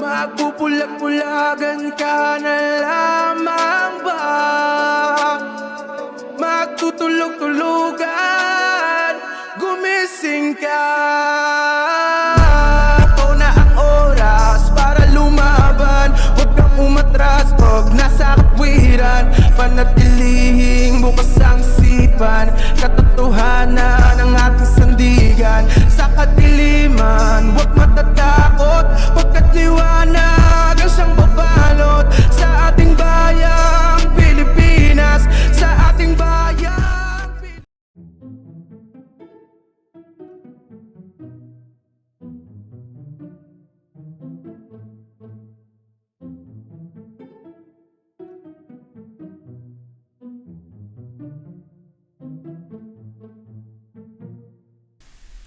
Magpupulag-pulagan ka na lamang ba? Magtutulog-tulugan Gumising ka. Ito na ang oras para lumaban. Huwag kang umatras pag nasa kapwiran Panatilihing bukas ang sipan Katotohanan ng ating sandigan. Sa kadiliman, huwag matatakot Pagkat liwanag ang siyang babalot Sa ating bayang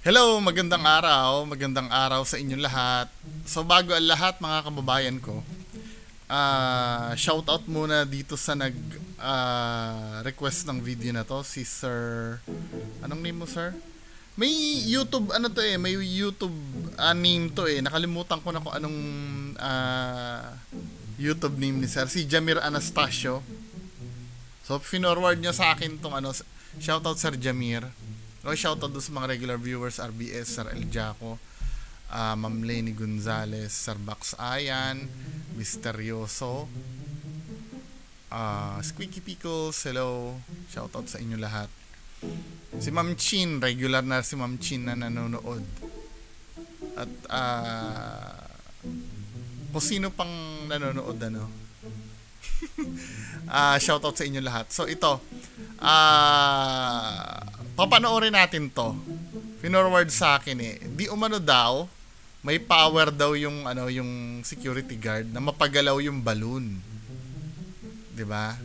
Hello, magandang araw. Magandang araw sa inyong lahat. So bago ang lahat mga kababayan ko, ah shout out muna dito sa nag ah, request ng video na to si Sir Anong name mo, sir? May YouTube ano to eh, may YouTube ah, name to eh. Nakalimutan ko na kung anong ah, YouTube name ni Sir. Si Jamir Anastasio. So, finorward niya sa akin tong ano, shoutout Sir Jamir. O, shoutout doon sa mga regular viewers, RBS, Sir El Jaco, ah, Ma'am Lenny Gonzalez, Sir Bax Ayan, Misterioso, ah, Squeaky Pickles, hello, shoutout sa inyo lahat. Si Ma'am Chin, regular na si Ma'am Chin na nanonood. At, ah, kung sino pang nanonood, ano, Ah, shoutout sa inyo lahat. So ito, ah papanoorin natin 'to. Finorward sa akin eh. Di umano daw, may power daw yung ano yung security guard na mapagalaw yung balloon. 'Di ba?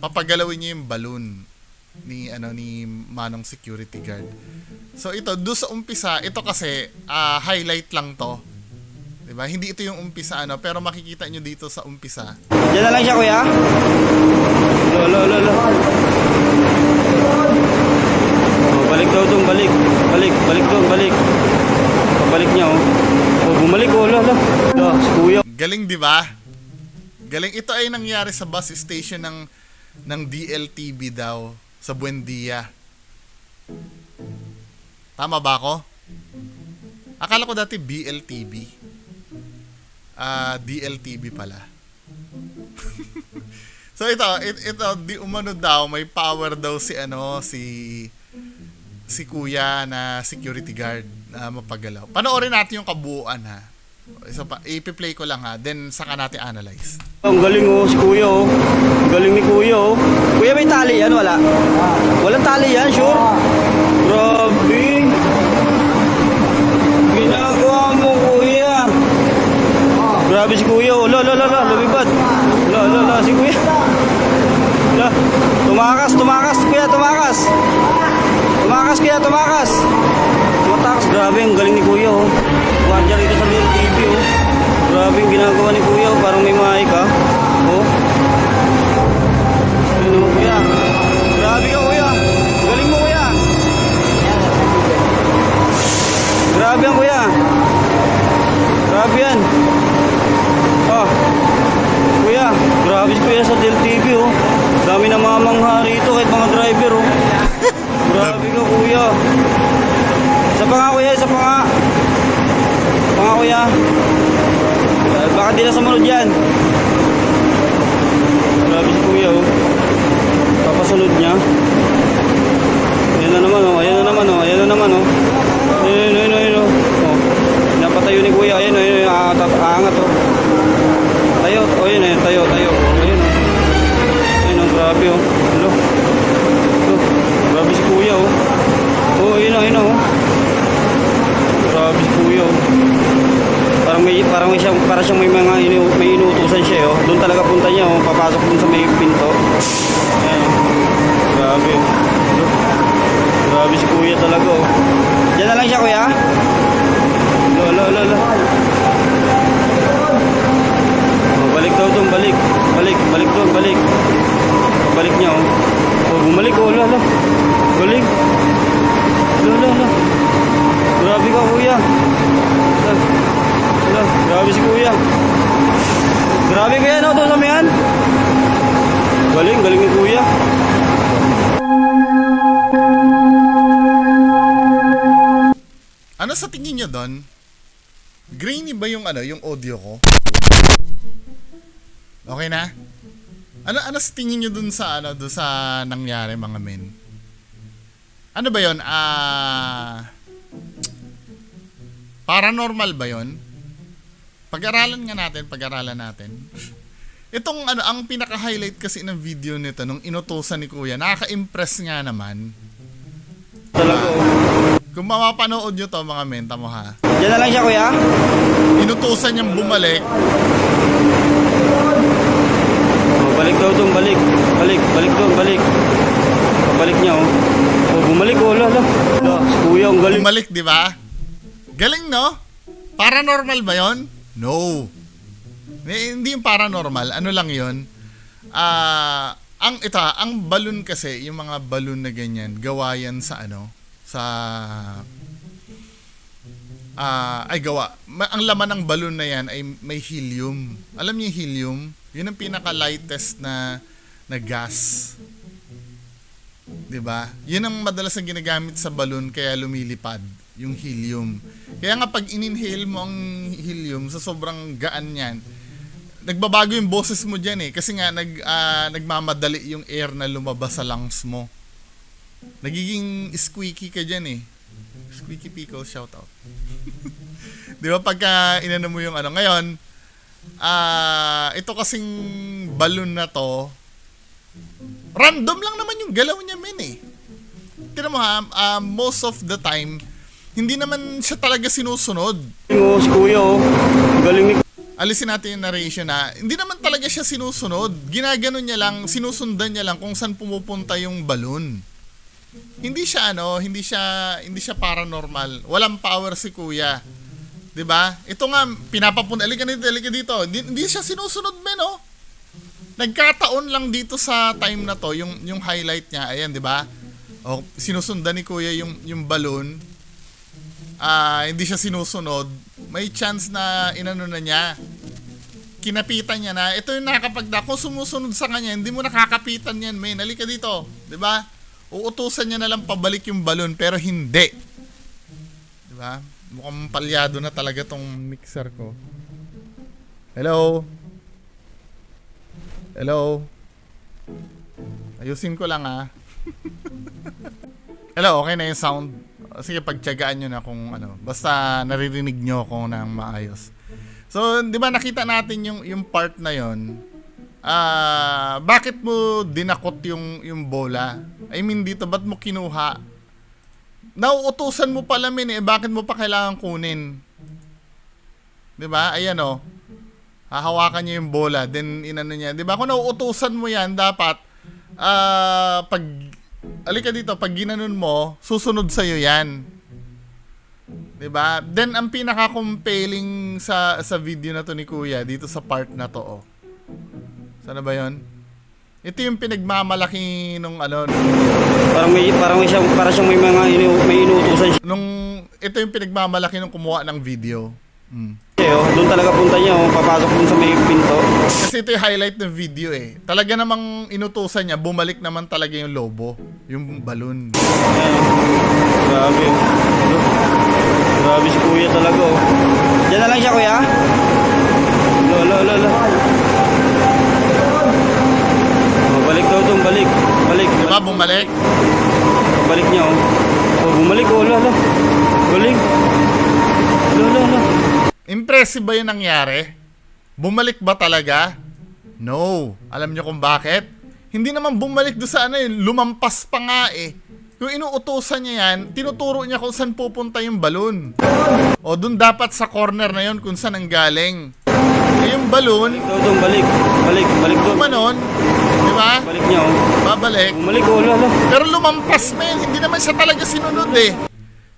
Papagalawin niya yung balloon ni ano ni Manong security guard. So ito do sa umpisa, ito kasi ah, highlight lang 'to. 'Di ba? Hindi ito yung umpisa ano, pero makikita nyo dito sa umpisa. Diyan na lang siya, kuya. Lo, lo, lo, lo. Oh, balik daw doon, balik. Balik, balik doon, balik. Pabalik niya, oh. Oh, bumalik, oh, lo, lo. Lo, si kuya. Galing 'di ba? Galing ito ay nangyari sa bus station ng ng DLTV daw sa Buendia. Tama ba ako? Akala ko dati BLTV. Ah, DLTV pala. so ito, it- ito di umano daw may power daw si ano si si kuya na security guard na mapagalaw. Panoorin natin yung kabuuan ha. Isa pa, ipi-play ko lang ha, then saka natin analyze. Ang galing, oh, si kuya, oh. Ang galing ni kuya, oh. Kuya, may tali yan, wala? Walang tali yan, sure? Grabe. Ginagawa mo, kuya. Grabe si kuya, oh. Lo, lo, lo, lumipad. Lo, lo, lo, si kuya. Lo, tumakas, tumakas, kuya, tumakas. Tumakas, kuya, tumakas. Tumatakas, grabe, ang galing ni kuya, oh. Guardia rito sa TV, oh. Grabe yung ginagawa ni kuya, oh. Parang may mic, ah. Oh. Ano mo, kuya? Grabe ka, kuya. Ang Galing mo, kuya. Grabe yan, kuya. Grabe yan. Ah. Kuya, grabe si kuya sa Del TV, oh. Dami na mamangha rito kahit mga driver, oh. Grabe ka, kuya. Isa pa nga, kuya. Isa pa nga. Isa pa nga, kuya. Eh, Baka di na sumunod yan. Grabe si kuya, oh. Papasunod niya. Ayan na naman, oh. Ayan na naman, oh. Ayan na naman, oh. Ayan, ayan, ayan, oh. oh. Napatayo ni kuya. Ayan, ayan, ayan. Ah, aangat, oh. Tayo, oh, ayan, ayan. Tayo, tayo. Ayan. Ayan. Grabe, oh. Hello. Hello. Grabe si kuya, oh. Oh, ayan, oh, ayan, oh. Grabe si kuya, oh. Parang may parang may siyang para siyang may mga inu, may inuutusan siya, oh. Doon talaga punta niya, oh. Papasok dun sa may pinto. Ayan. Grabe. oh. Grabe si kuya talaga, oh. Diyan na lang siya, kuya. Lo, lo, lo, lo. Balik daw doon, balik. Balik, balik doon, balik balik niya oh. Oh, bumalik oh, lala. Balik. Lala, lala. Grabe ka kuya. Lala. Grabe si kuya. Grabe kuya no, to samihan. Galing, galing ni kuya. Ano sa tingin niyo doon? Grainy ba yung ano, yung audio ko? Okay na? Ano ano sa tingin nyo dun sa ano, dun sa nangyari mga men? Ano ba 'yon? Ah Paranormal ba 'yon? Pag-aralan nga natin, pag-aralan natin. Itong ano, ang pinaka-highlight kasi ng video nito nung inutusan ni Kuya, nakaka-impress nga naman. Talaga, oh. Kung mapapanood nyo to mga menta mo ha. Diyan na lang siya kuya. Inutusan niyang bumalik. Balik daw doon, balik. Balik, balik doon, balik. Pabalik niya, oh. Oh, bumalik, oh, lala. Lala, si kuya, ang galing. Bumalik, di ba? Galing, no? Paranormal ba yon? No. Eh, Hindi yung paranormal. Ano lang yon? Ah, ang ito, ang balloon kasi, yung mga balloon na ganyan, gawa yan sa ano, sa ah ay gawa. Ma- ang laman ng balloon na yan ay may helium. Alam niyo yung helium? Yun ang pinaka-lightest na na gas. ba? Yun ang madalas na ginagamit sa balloon kaya lumilipad, yung helium. Kaya nga pag in-inhale mo ang helium sa sobrang gaan niyan, nagbabago yung boses mo diyan eh kasi nga nag ah, nagmamadali yung air na lumabas sa lungs mo. Nagiging squeaky ka diyan eh. Squeaky Pico, shout out. 'Di ba pagka inano mo yung ano ngayon, ah ito kasing balloon na to, random lang naman yung galaw niya men eh. Tignan mo ha, ah, most of the time, hindi naman siya talaga sinusunod. Si kuya, oh. Galing ni Alisin natin yung narration na, hindi naman talaga siya sinusunod. Ginaganon niya lang, sinusundan niya lang kung saan pumupunta yung balloon. Hindi siya ano, hindi siya hindi siya paranormal. Walang power si Kuya. 'Di ba? Ito nga pinapapunta, alika dito, alika dito. Hindi, siya sinusunod men, oh. Nagkataon lang dito sa time na to yung yung highlight niya. Ayan, 'di ba? O sinusundan ni Kuya yung yung balloon. Ah, hindi siya sinusunod. May chance na inano na niya. Kinapitan niya na. Ito yung nakakapagda. Kung sumusunod sa kanya, hindi mo nakakapitan yan, men. Halika dito. 'Di ba? Uutusan niya na lang pabalik yung balloon, pero hindi. 'Di ba? Mukhang palyado na talaga tong mixer ko. Hello? Hello? Ayusin ko lang ah. Hello, okay na yung sound. Sige, pagtyagaan nyo na kung ano. Basta naririnig nyo ako ng maayos. So, di ba nakita natin yung, yung part na yon Ah, bakit mo dinakot yung yung bola? I mean dito, ba't mo kinuha? Nauutusan mo pala min eh, bakit mo pa kailangan kunin? 'Di ba? Ayan oh. Hahawakan niya yung bola, then inano niya. 'Di ba? Kung nauutusan mo 'yan, dapat ah pag alika dito, pag ginanon mo, susunod sa iyo 'yan. 'Di ba? Then ang pinaka-compelling sa sa video na to ni Kuya dito sa part na to, oh. Sana ba 'yon? Ito yung pinagmamalaki nung ano Parang may, parang may siya, parang siyang may mga inu, may inuutusan siya. nung ito yung pinagmamalaki nung kumuha ng video. Mm. Oh. Doon talaga punta niya, oh. Papasok dun sa may pinto. Kasi ito yung highlight ng video eh. Talaga namang inutusan niya, bumalik naman talaga yung lobo. Yung. Ayan, oh. Grabe. Grabe si kuya talaga, oh. Diyan na lang siya, kuya. Lo, lo, lo, lo. Oh, balik balik. Balik. Diba bumalik? Balik niya, oh. Oh, bumalik, oh, lo. Balik. Lo, lo, lo. Impressive ba yung nangyari? Bumalik ba talaga? No. Alam niyo kung bakit? Hindi naman bumalik do sa ano eh. Lumampas pa nga eh. Yung inuutosan niya yan, tinuturo niya kung saan pupunta yung balloon. O dun dapat sa corner na yon kung saan ang galing. Eh, yung balloon, Daw doon, balik. Balik, balik doon. kumanon, di ba? Balik niya, oh. Babalik. Bumalik, oh, lo, lo. Pero lumampas men, hindi naman siya talaga sinunod eh.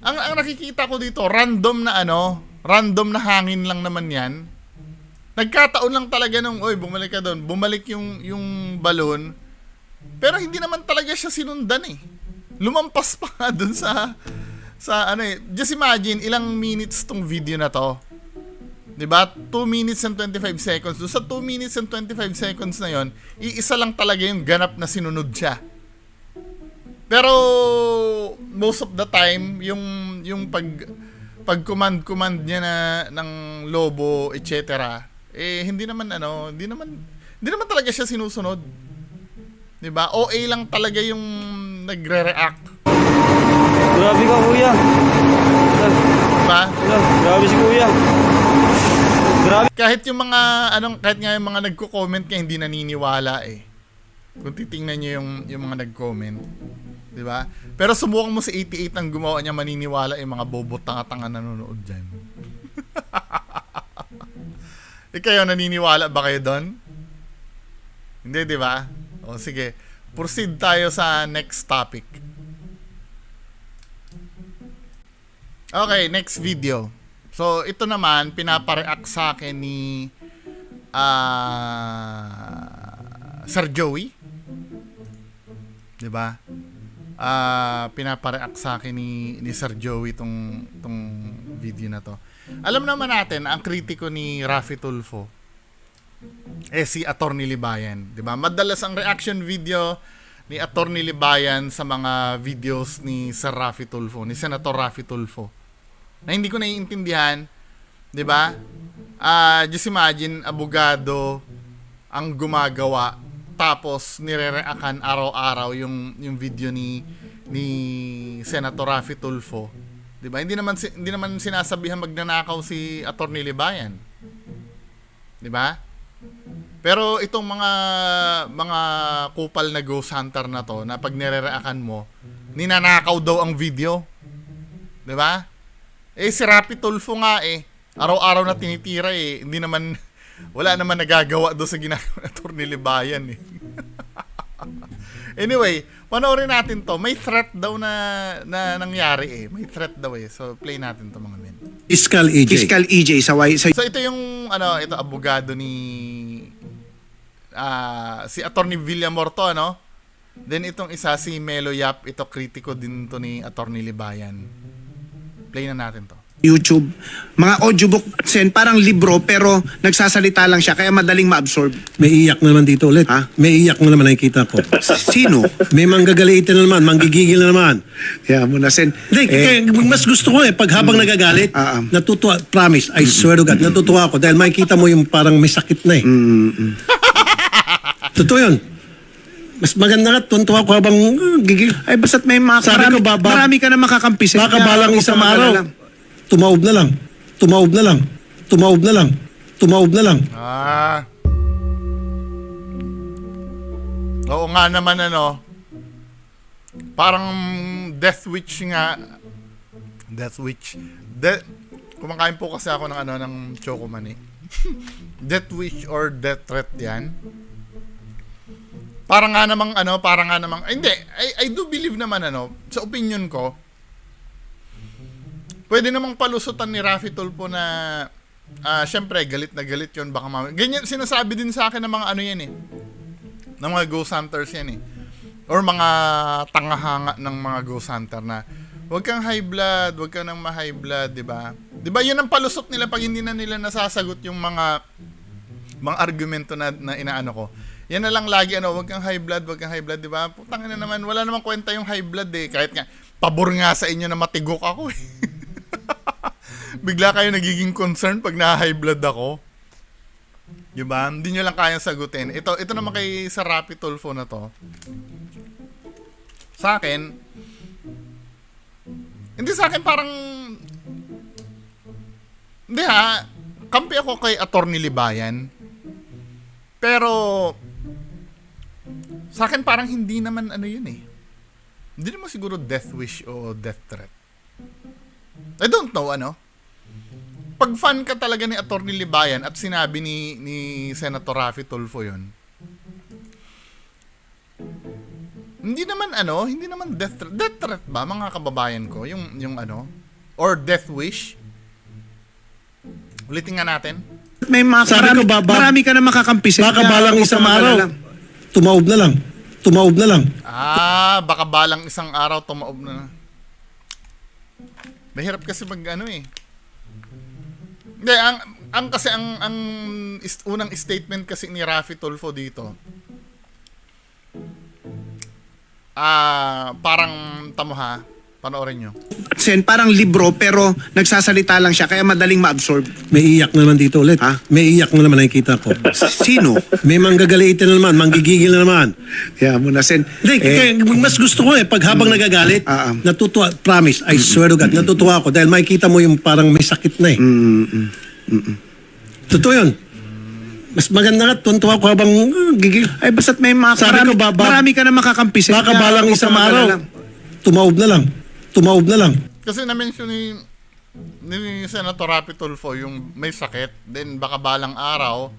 Ang, ang nakikita ko dito, random na ano, random na hangin lang naman yan. Nagkataon lang talaga nung, oy, bumalik ka doon, bumalik yung, yung balon. Pero hindi naman talaga siya sinundan eh. Lumampas pa nga doon sa, sa ano eh. Just imagine, ilang minutes tong video na to. 'Di ba? 2 minutes and 25 seconds. Doon sa 2 minutes and 25 seconds na 'yon, iisa lang talaga yung ganap na sinunod siya. Pero most of the time, yung yung pag pag command command niya na ng lobo, etc. Eh hindi naman ano, hindi naman hindi naman talaga siya sinusunod. 'Di ba? OA lang talaga yung nagre-react, Grabe ka, kuya. 'di ba? Wala, grabe si kuya. Kahit yung mga anong kahit nga yung mga nagko-comment kaya hindi naniniwala eh. Kung titingnan niyo yung yung mga nag-comment, 'di ba? Pero subukan mo si 88 ang gumawa niya maniniwala yung mga bobo tanga-tanga nanonood diyan. eh kayo naniniwala ba kayo doon? Hindi, 'di ba? O sige, proceed tayo sa next topic. Okay, next video. So, ito naman, pinapareact sa akin ni ah Sir Joey. 'Di ba? Ah, pinapareact sa akin ni, ni Sir Joey tong, tong video na to. Alam naman natin, ang kritiko ni Rafi Tulfo eh si Attorney Libayan, 'di ba? Madalas ang reaction video ni Attorney Libayan sa mga videos ni Sir Rafi Tulfo, ni Senator Rafi Tulfo. Na hindi ko naiintindihan, 'di ba? Ah, just imagine abogado ang gumagawa tapos nire-reactan araw-araw yung yung video ni ni Senator Rafi Tulfo. 'Di ba? Hindi naman hindi naman sinasabihan magnanakaw si Attorney Libayan. 'Di ba? Pero itong mga mga kupal na ghost hunter na to na pag nire-reactan mo, ninanakaw daw ang video. 'Di ba? Eh si Rapi Tulfo nga eh. Araw-araw na tinitira eh. Hindi naman wala naman nagagawa do sa ginagawa ng Attorney Libayan eh. anyway, panoorin natin to. May threat daw na na nangyari eh. May threat daw eh. So play natin to mga men. Fiscal EJ. Fiscal EJ sa, Y- sa So ito yung ano, ito abogado ni ah si Attorney Villamorto, ano? Then itong isa si Melo Yap, ito kritiko din to ni Attorney Libayan. Play na natin to. YouTube. Mga audiobook sen parang libro pero nagsasalita lang siya kaya madaling ma-absorb. May iyak na naman dito ulit. Ha? May iyak na naman nakikita ko. Sino? May manggagalitin na naman, manggigigil na naman. Kaya mo na sen. Hindi, kaya mas gusto ko eh, pag habang nagagalit, Ah, ah. natutuwa, promise, I swear to God, natutuwa ako dahil makikita mo yung parang may sakit na eh. Totoo yun. Mas maganda nga, tuntua ko habang uh, gigil. Ay basta't may mga Sabi marami, ko, baba- marami ka na makakampi sen. Baka balang isang araw, tumaob na lang, tumaob na lang, tumaob na lang, tumaob na lang. Ah. Oo nga naman ano. Parang Death Witch nga. Death Witch. De Kumakain po kasi ako ng ano ng Chocoman eh. Death Wish or Death Threat 'yan. Parang nga namang ano, parang nga namang hindi, I, I do believe naman ano, sa opinion ko, pwede namang palusutan ni Rafi Tulfo na ah syempre galit na galit 'yon baka mamaya. Ganyan sinasabi din sa akin ng mga ano 'yan eh. Ng mga ghost hunters 'yan eh. Or mga tangahanga ng mga ghost hunter na Huwag kang high blood, huwag kang nang ma-high blood, 'di ba? 'Di ba 'yun ang palusot nila pag hindi na nila nasasagot yung mga mga argumento na, na inaano ko. Yan na lang lagi ano, wag kang high blood, wag kang high blood, 'di ba? Putang ina naman, wala namang kwenta yung high blood eh. Kahit nga pabor nga sa inyo na matigok ako eh. Bigla kayo nagiging concern pag na-high blood ako. 'Di ba? Hindi nyo lang kayang sagutin. Ito ito naman kay sa Rapi Tulfo na to. Sa akin, hindi sa akin parang hindi ha, kampi ako kay Attorney Libayan. Pero sa akin parang hindi naman ano yun eh. Hindi naman siguro death wish o death threat. I don't know ano. Pag fan ka talaga ni Attorney Libayan at sinabi ni ni Senator Rafi Tulfo yun, hindi naman ano, hindi naman death threat. Death threat ba mga kababayan ko? Yung yung ano or death wish? Ulitin nga natin. May mga Sabi marami, ko, baba- marami ka na makakampi sen. Baka balang isang araw. Tumaob na lang, tumaob na lang. Ah, baka balang isang araw tumaob na. Mahirap kasi mag ano eh. Hindi, ang ang kasi ang ang is- unang statement kasi ni Rafi Tulfo dito. Ah, parang tamo ha. Panoorin nyo. Sen, parang libro pero nagsasalita lang siya kaya madaling ma-absorb. May iyak na naman dito ulit. Ha? May iyak na naman nakikita ko. Sino? May manggagalitin na naman, manggigigil na naman. Kaya mo na, Sen. Hindi, kaya mas gusto ko eh, pag habang nagagalit, Ah, ah. natutuwa, promise, I swear to God, natutuwa ako dahil makikita mo yung parang may sakit na eh. Totoo yun. Mas maganda nga, tuntua ko habang uh, gigil. Ay, basta't may mga Sabi marami, ko, baba- marami ka na makakampi. Baka balang isang araw, tumaob na lang. Tumaob na lang. Kasi na-mention ni, ni Senator Rapi Tulfo yung may sakit, then baka balang araw,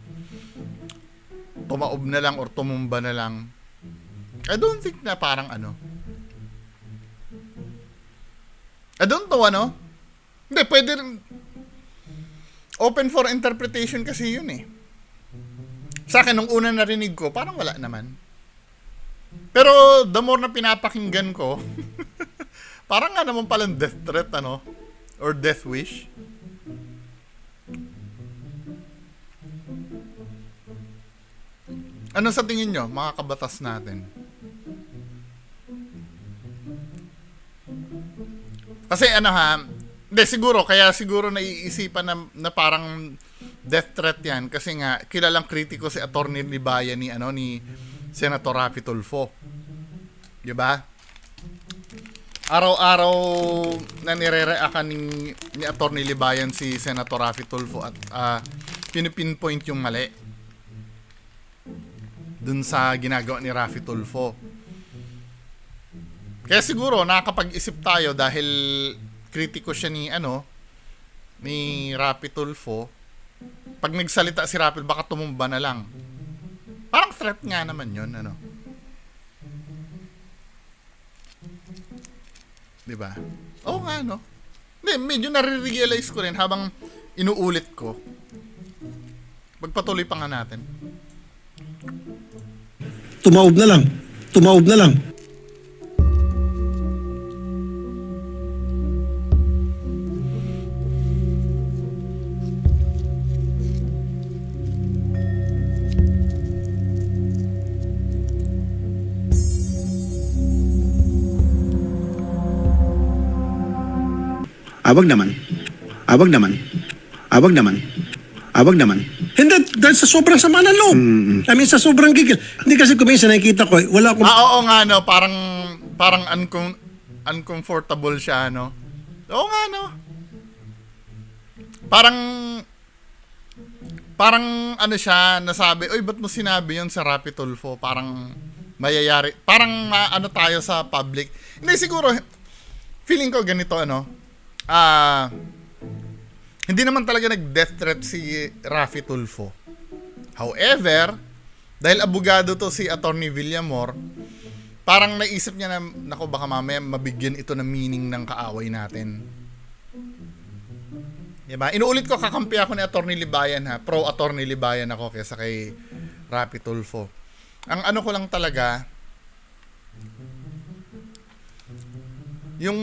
tumaob na lang or tumumba na lang. I don't think na parang ano. I don't know ano. Hindi, pwede rin. Open for interpretation kasi yun eh. Sa akin, nung una narinig ko, parang wala naman. Pero the more na pinapakinggan ko, Parang nga naman palang death threat, ano? Or death wish. Ano sa tingin nyo, mga kabatas natin? Kasi ano ha, hindi siguro, kaya siguro naiisipan na, na parang death threat yan kasi nga kilalang kritiko si Attorney Libayan ni ano ni Senator Rapi Tulfo. 'Di ba? Araw-araw na nire-reactan ni, ni Atty. Libayan si Senator Rafi Tulfo at uh, pinipinpoint yung mali dun sa ginagawa ni Rafi Tulfo. Kaya siguro nakakapag-isip tayo dahil kritiko siya ni ano ni Rafi Tulfo. Pag nagsalita si Rafi baka tumumba na lang. Parang threat nga naman 'yon ano. 'Di ba? Oo nga, no? Hindi, medyo nare-realize ko rin habang inuulit ko. Magpatuloy pa nga natin. Tumaob na lang. Tumaob na lang. Awag naman. Awag naman. Awag naman. Awag naman. Hindi, dahil sa sobrang sama ng loob. I mean, sa sobrang gigil. Hindi kasi kuminsan nakikita ko, eh, wala akong Ah, oo nga, no? Parang, parang uncom- uncomfortable siya, no? Oo nga, no? Parang, parang ano siya, nasabi, Uy, ba't mo sinabi yun sa Rapi Tulfo? Parang, mayayari. Parang, ano tayo sa public. Hindi, siguro, feeling ko ganito, ano? Ah, hindi naman talaga nag-death threat si Rafi Tulfo. However, dahil abogado to si Attorney Villamor, parang naisip niya na, nako baka mamaya mabigyan ito ng meaning ng kaaway natin. Diba? Inuulit ko, kakampi ako ni Attorney Libayan ha. Pro Attorney Libayan ako kaysa kay Rapi Tulfo. Ang ano ko lang talaga, yung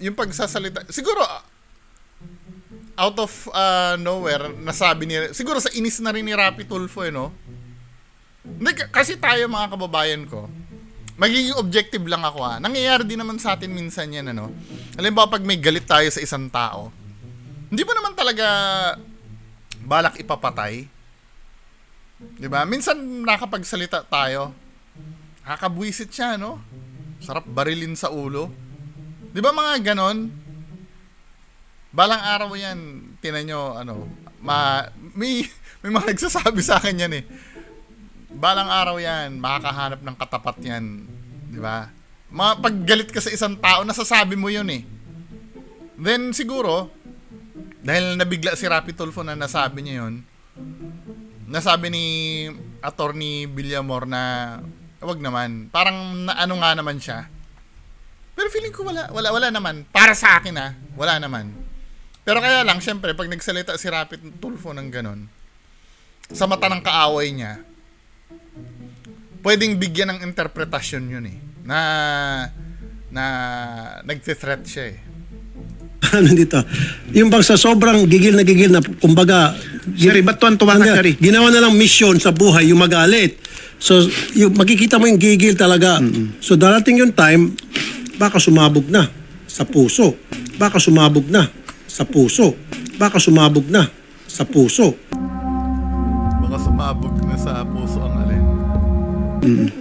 yung pagsasalita, siguro out of uh, nowhere, nasabi ni, siguro sa inis na rin ni Rapi Tulfo, eh, no? Hindi, kasi tayo mga kababayan ko, magiging objective lang ako ha. Nangyayari din naman sa atin minsan yan, ano? Alam ba, pag may galit tayo sa isang tao, hindi mo naman talaga balak ipapatay. 'Di ba? Minsan nakapagsalita tayo, nakakabwisit siya, no? Sarap barilin sa ulo. 'Di ba mga ganon? Balang araw 'yan, tinan nyo, ano, ma, may, may mga nagsasabi sa akin yan eh. Balang araw 'yan, makakahanap ng katapat 'yan, 'di ba? Mga paggalit ka sa isang tao, nasasabi mo 'yun eh. Then siguro, dahil nabigla si Rapi Tulfo na nasabi niya 'yon, nasabi ni Attorney Villamor na wag naman, parang na, ano nga naman siya. Pero feeling ko wala, wala, wala naman. Para sa akin ah, wala naman. Pero kaya lang, syempre, pag nagsalita si Rapid Tulfo ng ganon, sa mata ng kaaway niya, pwedeng bigyan ng interpretasyon yun eh. Na, na, nagtithreat siya eh. ano dito, yung bang sa sobrang gigil na gigil na, kumbaga, Sherry, ba't tuwan-tuwa ka, Hindi, Sherry? Ginawa na lang mission sa buhay yung magalit. So, yung, makikita mo yung gigil talaga. So, darating yung time, baka sumabog na sa puso. Baka sumabog na sa puso. Baka sumabog na sa puso. Baka sumabog na sa puso ang alin.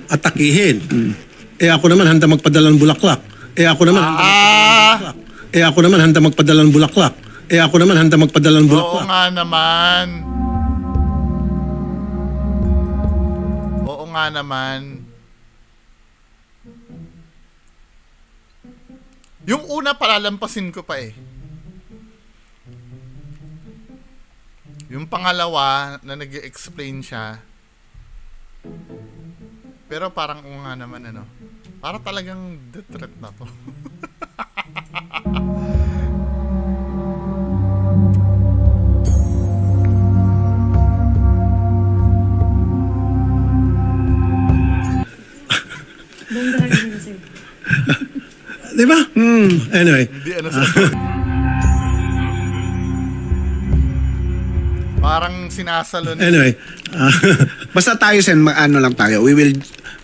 Atakihin. Eh ako naman handa magpadala ng bulaklak. Eh ako naman handa Ah! Eh ako naman handa magpadala ng bulaklak. Eh ako naman handa magpadala ng Oo bulaklak. nga naman. Oo nga naman. Yung una palalampasin ko pa eh. Yung pangalawa na nag explain siya. Pero parang oo nga naman ano. Para talagang death threat na to. Di ba? Anyway. Hindi ano sa Parang sinasalo ni Anyway. Basta tayo, Sen, ano lang tayo. We will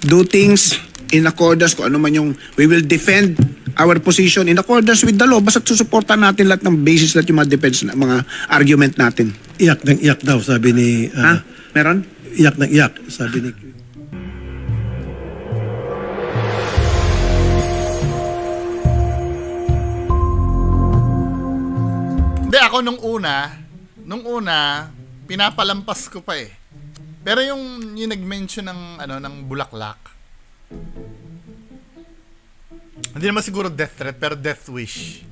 do things in accordance kung ano man yung, we will defend our position in accordance with the law. Basta susuporta natin lahat ng basis lahat yung mga defense, na- mga argument natin. iyak ng iyak daw, sabi ni... Ha? ah, Meron? Iyak ng iyak, sabi ni... ako nung una, nung una, pinapalampas ko pa eh. Pero yung, yung nag-mention ng, ano, ng bulaklak, hindi naman siguro death threat, pero death wish.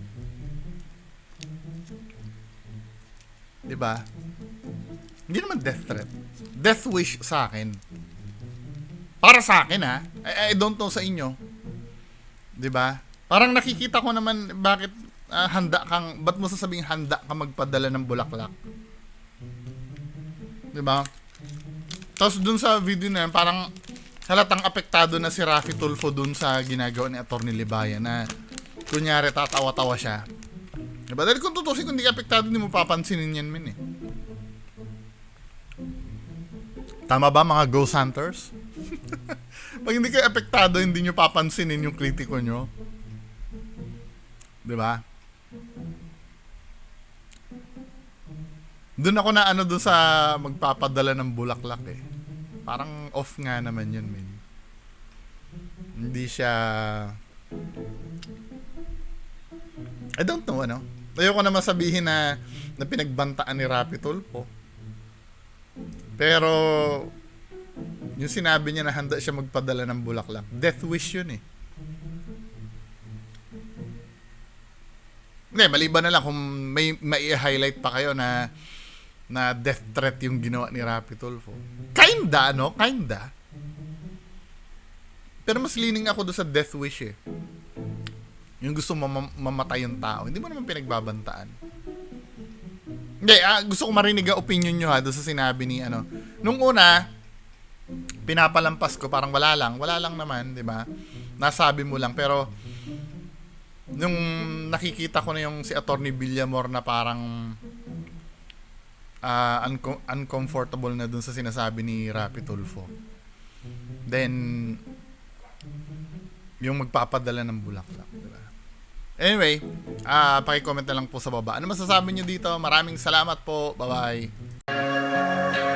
Di ba? Hindi naman death threat. Death wish sa akin. Para sa akin ha. I, I don't know sa inyo. 'Di ba? Parang nakikita ko naman bakit ah, handa kang ba't mo sasabing handa ka magpadala ng bulaklak? 'Di ba? Tapos dun sa video na yun, parang halatang apektado na si Rafi Tulfo dun sa ginagawa ni Attorney Libaya na kunyari tatawa-tawa siya. Diba? Dahil kung tutusin, kung hindi ka apektado, hindi mo papansinin yan, min eh. Tama ba mga ghost hunters? Pag hindi kayo apektado, hindi nyo papansinin yung kritiko nyo. Di ba? Doon ako na ano doon sa magpapadala ng bulaklak eh. Parang off nga naman yun, min. Hindi siya... I don't know, ano? Ayoko naman sabihin na, na pinagbantaan ni Rapi Tulfo. Pero, yung sinabi niya na handa siya magpadala ng bulaklak, death wish yun eh. Hindi, maliban na lang kung may mai-highlight pa kayo na na death threat yung ginawa ni Rapi Tulfo. Kinda, no? Kinda. Pero mas leaning ako doon sa death wish eh. Yung gusto mam- mamatay yung tao. Hindi mo naman pinagbabantaan. Hindi, ah, gusto ko marinig ang opinion nyo ha doon sa sinabi ni ano. Nung una, pinapalampas ko, parang wala lang. Wala lang naman, di ba? Nasabi mo lang. Pero, nung nakikita ko na yung si Attorney Villamor na parang ah, unco- uncomfortable na dun sa sinasabi ni Rapi Tulfo. Then, yung magpapadala ng bulaklak. Diba? Anyway, ah paki-comment na lang po sa baba. Ano masasabi nyo dito? Maraming salamat po. Bye-bye.